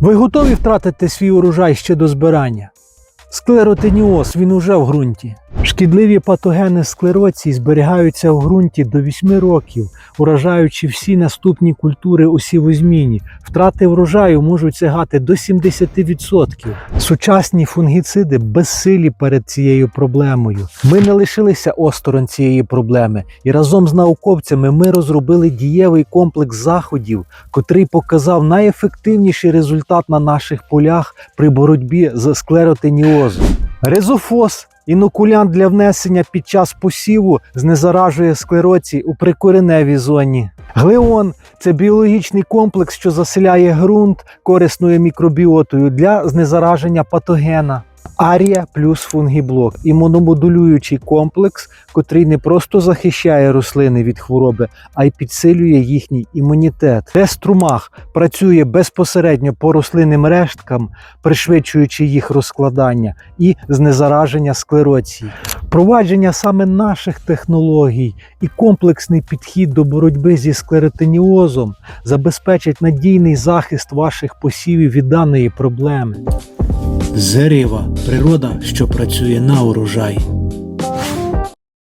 Ви готові втратити свій урожай ще до збирання? Склеротиніоз він уже в ґрунті. Шкідливі патогени склероції зберігаються в ґрунті до 8 років, уражаючи всі наступні культури у сівозміні. Втрати врожаю можуть сягати до 70%. Сучасні фунгіциди безсилі перед цією проблемою. Ми не лишилися осторонь цієї проблеми, і разом з науковцями ми розробили дієвий комплекс заходів, котрий показав найефективніший результат на наших полях при боротьбі з склеротиніозом. Резофос інокулянт для внесення під час посіву знезаражує склероці у прикореневій зоні. Глеон це біологічний комплекс, що заселяє ґрунт корисною мікробіотою для знезараження патогена. Арія плюс фунгіблок імуномодулюючий комплекс, котрий не просто захищає рослини від хвороби, а й підсилює їхній імунітет. Теструмах працює безпосередньо по рослинним решткам, пришвидшуючи їх розкладання і знезараження склероції. Впровадження саме наших технологій і комплексний підхід до боротьби зі склеротиніозом забезпечить надійний захист ваших посівів від даної проблеми. Зерива природа, що працює на урожай.